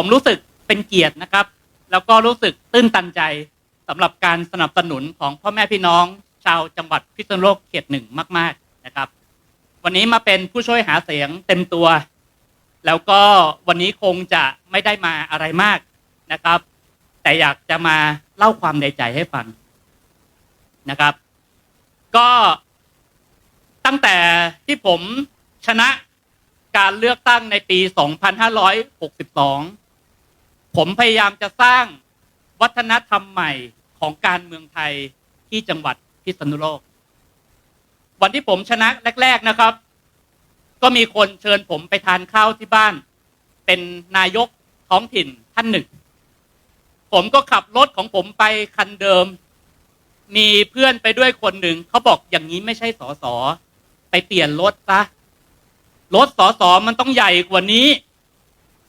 ผมรู้สึกเป็นเกียรตินะครับ แล้วก็รู้สึกตื้นตันใจสำหรับการสนับสนุนของพ่อแม่พี่น้อง ชาวจังหวัดพิษณุโลกเขตหนึ่งมาก ๆนะครับ วันนี้มาเป็นผู้ช่วยหาเสียงเต็มตัว แล้วก็วันนี้คงจะไม่ได้มาอะไรมากนะครับ แต่อยากจะมาเล่าความในใจให้ฟังนะครับ ก็ตั้งแต่ที่ผมชนะการเลือกตั้งในปี 2562 ผมพยายามจะสร้างวัฒนธรรมใหม่ของการเมืองไทยที่จังหวัดพิษณุโลก วันที่ผมชนะแรก ๆนะครับ ก็มีคนเชิญผมไปทานข้าวที่บ้าน เป็นนายกท้องถิ่นท่านหนึ่ง ผมก็ขับรถของผมไปคันเดิม มีเพื่อนไปด้วยคนหนึ่งเขาบอกอย่างนี้ไม่ใช่สอสอไปเปลี่ยนรถซะรถสอสอมันต้องใหญ่กว่านี้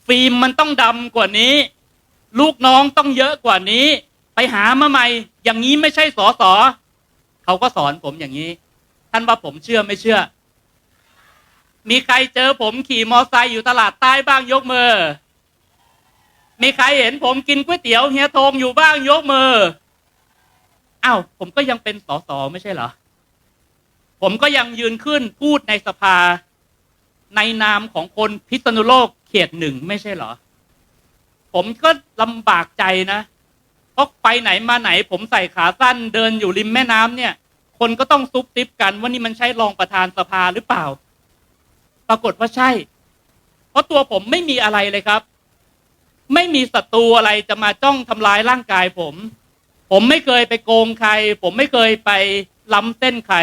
ฟิล์มมันต้องดำกว่านี้ ลูกน้องต้องเยอะกว่านี้ ไปหามาใหม่ อย่างนี้ไม่ใช่สอสอเขาก็สอนผมอย่างนี้ ท่านว่าผมเชื่อไม่เชื่อ มีใครเจอผมขี่มอไซค์อยู่ตลาดใต้บ้างยกมือ มีใครเห็นผมกินก๋วยเตี๋ยวเฮียทงอยู่บ้างยกมืออ้าวผมก็ยังเป็นสสไม่ใช่เหรอ ผมก็ยังยืนขึ้นพูดในสภาในนามของคนพิษณุโลกเขตหนึ่งไม่ใช่เหรอ ผมก็ลำบากใจนะเพราะไปไหนมาไหน ผมใส่ขาสั้นเดินอยู่ริมแม่น้ำเนี่ย คนก็ต้องซุบซิบกันว่านี่มันใช่รองประธานสภาหรือเปล่า ปรากฏว่าใช่ เพราะตัวผมไม่มีอะไรเลยครับ ไม่มีศัตรูอะไรจะมาจ้องทำลายร่างกายผม ผมไม่เคยไปโกงใคร ผมไม่เคยไปล้ำเส้นใคร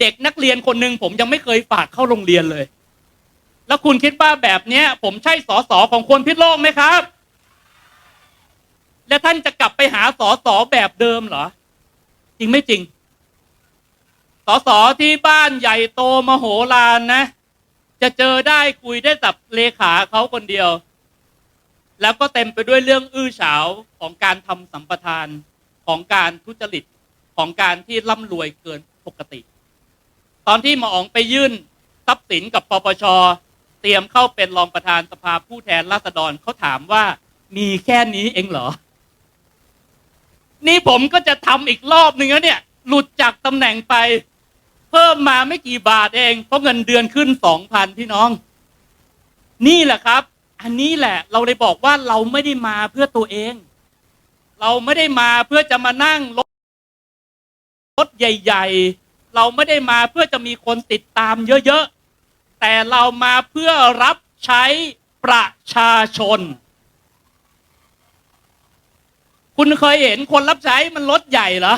เด็กนักเรียนคนหนึ่งผมยังไม่เคยฝากเข้าโรงเรียนเลย แล้วคุณคิดว่าแบบเนี้ย ผมใช่สอสอของคนพิษโลกไหมครับ และท่านจะกลับไปหาสอสอแบบเดิมเหรอ จริงไม่จริงสอสอที่บ้านใหญ่โตมโหฬารนะ จะเจอได้คุยได้กับเลขาเขาคนเดียว แล้วก็เต็มไปด้วยเรื่องอื้อฉาวของการทำสัมปทานของการทุจริตของการที่ร่ำรวยเกินปกติ ตอนที่หมออ๋องไปยื่นทรัพย์สินกับปปช เตรียมเข้าเป็นรองประธานสภาผู้แทนราษฎรเขาถามว่ามีแค่นี้เองเหรอ นี่ผมก็จะทำอีกรอบหนึ่งแล้วเนี่ย หลุดจากตำแหน่งไป เพิ่มมาไม่กี่บาทเอง เพราะเงินเดือนขึ้นสองพันพี่น้อง นี่แหละครับ อันนี้แหละ เราเลยบอกว่าเราไม่ได้มาเพื่อตัวเอง เราไม่ได้มาเพื่อจะมานั่งรถรถใหญ่ ๆ เราไม่ได้มาเพื่อจะมีคนติดตามเยอะๆ แต่เรามาเพื่อรับใช้ประชาชน คุณเคยเห็นคนรับใช้มันรถใหญ่เหรอ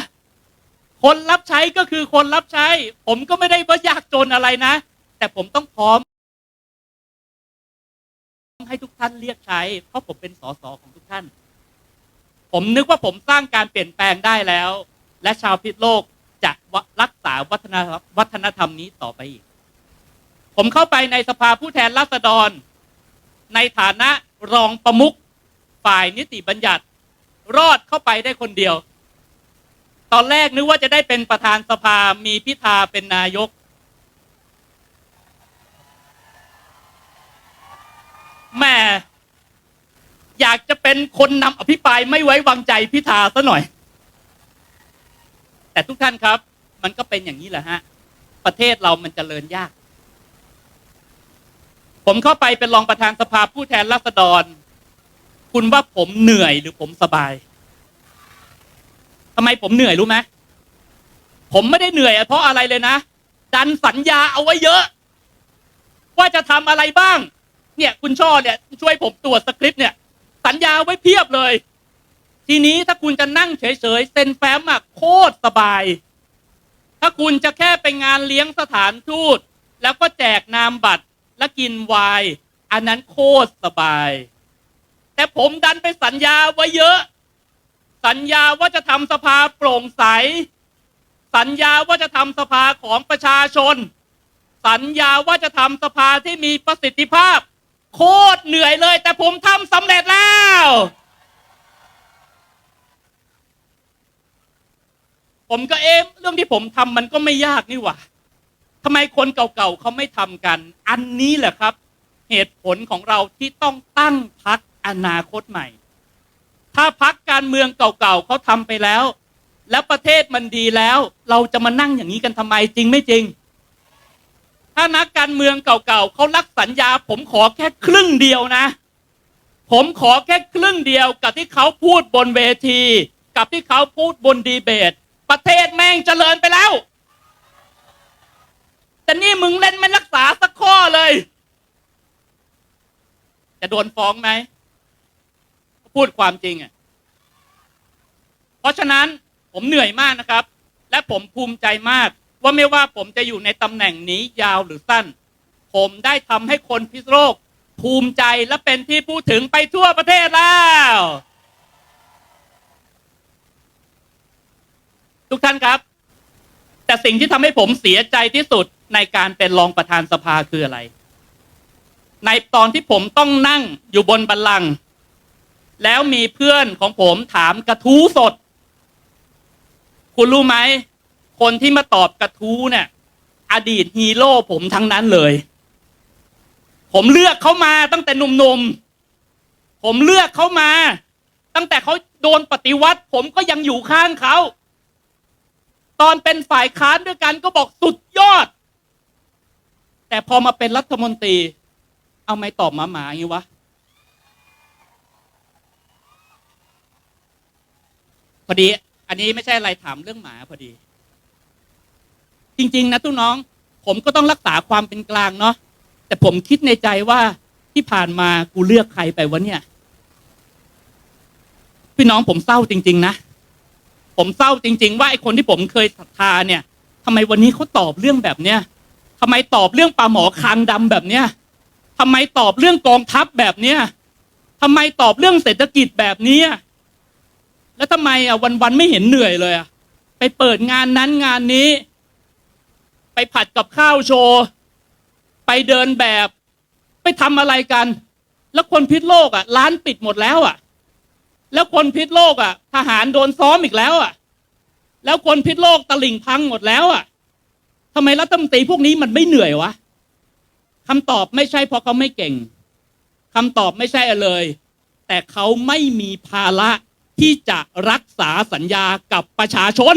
คนรับใช้ก็คือคนรับใช้ ผมก็ไม่ได้ว่ายากจนอะไรนะ แต่ผมต้องพร้อม ให้ทุกท่านเรียกใช้ เพราะผมเป็นสสของทุกท่าน ผมนึกว่าผมสร้างการเปลี่ยนแปลงได้แล้ว และชาวพิษโลกจะรักษาวัฒนธรรมวัฒนธรรมนี้ต่อไปอีก ผมเข้าไปในสภาผู้แทนราษฎร ในฐานะรองประมุขฝ่ายนิติบัญญัติ รอดเข้าไปได้คนเดียว ตอนแรกนึกว่าจะได้เป็นประธานสภามีพิธาเป็นนายก แม่อยากจะเป็นคนนำอภิปรายไม่ไว้วางใจพิธาซะหน่อย แต่ทุกท่านครับ มันก็เป็นอย่างนี้แหละฮะ ประเทศเรามันจเจริญยาก ผมเข้าไปเป็นรองประธานสภาผู้แทนราษฎร คุณว่าผมเหนื่อยหรือผมสบายทำไมผมเหนื่อยรู้ไหมผมไม่ได้เหนื่อยเพราะอะไรเลยนะดันสัญญาเอาไว้เยอะ ว่าจะทำอะไรบ้าง เนี่ย คุณช่อเนี่ยช่วยผมตรวจสคริปต์เนี่ย สัญญาไว้เพียบเลย ทีนี้ถ้าคุณจะนั่งเฉยๆเซ็นแฟ้มอะโคตรสบาย ถ้าคุณจะแค่ไปงานเลี้ยงสถานทูตแล้วก็แจกนามบัตร และกินไวน์อันนั้นโคตรสบาย แต่ผมดันไปสัญญาไว้เยอะ สัญญาว่าจะทำสภาโปร่งใส สัญญาว่าจะทำสภาของประชาชน สัญญาว่าจะทำสภาที่มีประสิทธิภาพ โคตรเหนื่อยเลย แต่ผมทำสำเร็จแล้วผมก็เอ๊ะเรื่องที่ผมทำมันก็ไม่ยากนี่หว่า ทำไมคนเก่าๆเขาไม่ทำกัน อันนี้แหละครับ เหตุผลของเราที่ต้องตั้งพักอนาคตใหม่ ถ้าพักการเมืองเก่าๆเขาทำไปแล้ว แล้วประเทศมันดีแล้ว เราจะมานั่งอย่างนี้กันทำไมจริงไม่จริง ถ้านักการเมืองเก่าๆเขารักสัญญา ผมขอแค่ครึ่งเดียวนะ ผมขอแค่ครึ่งเดียว กับที่เขาพูดบนเวที กับที่เขาพูดบนดีเบต ประเทศแม่งเจริญไปแล้ว แต่นี่มึงเล่นไม่รักษาสักข้อเลย จะโดนฟ้องไหมพูดความจริงอะเพราะฉะนั้นผมเหนื่อยมากนะครับ และผมภูมิใจมาก ว่าไม่ว่าผมจะอยู่ในตำแหน่งนี้ยาวหรือสั้น ผมได้ทำให้คนพิษโลก ภูมิใจและเป็นที่พูดถึงไปทั่วประเทศแล้ว ทุกท่านครับ แต่สิ่งที่ทำให้ผมเสียใจที่สุด ในการเป็นรองประธานสภาคืออะไร ในตอนที่ผมต้องนั่งอยู่บนบัลลังก์แล้วมีเพื่อนของผมถามกระทู้สด คุณรู้ไหม คนที่มาตอบกระทู้เนี่ย อดีตฮีโร่ผมทั้งนั้นเลย ผมเลือกเขามาตั้งแต่หนุ่มๆ ผมเลือกเขามา ตั้งแต่เขาโดนปฏิวัติ ผมก็ยังอยู่ข้างเขา ตอนเป็นฝ่ายค้านด้วยกันก็บอกสุดยอด แต่พอมาเป็นรัฐมนตรี เอาไม่ตอบหมาหมาอย่างนี้วะ พอดี อันนี้ไม่ใช่อะไรถามเรื่องหมาพอดี จริง ๆ นะทุกน้อง ผมก็ต้องรักษาความเป็นกลางเนาะแต่ผมคิดในใจว่าที่ผ่านมากูเลือกใครไปวะเนี่ย พี่น้องผมเศร้าจริง ๆ นะ ผมเศร้าจริง ๆ ว่าไอ้คนที่ผมเคยศรัทธาเนี่ยทำไมวันนี้เขาตอบเรื่องแบบเนี้ย ทำไมตอบเรื่องปลาหมอคางดำแบบเนี้ยทำไมตอบเรื่องกองทัพแบบเนี้ยทำไมตอบเรื่องเศรษฐกิจแบบนี้แล้วทำไมอะวันๆไม่เห็นเหนื่อยเลยอะไปเปิดงานนั้นงานนี้ ไปผัดกับข้าวโชว์ ไปเดินแบบ ไปทำอะไรกัน แล้วคนพิษโลกอะร้านปิดหมดแล้วอะ แล้วคนพิษโลกอะ ทหารโดนซ้อมอีกแล้วอะ แล้วคนพิษโลกตะลิ่งพังหมดแล้วอะ ทำไมรัฐมนตรีพวกนี้มันไม่เหนื่อยวะคำตอบไม่ใช่เพราะเขาไม่เก่งคำตอบไม่ใช่เลย แต่เขาไม่มีภาระที่จะรักษาสัญญากับประชาชน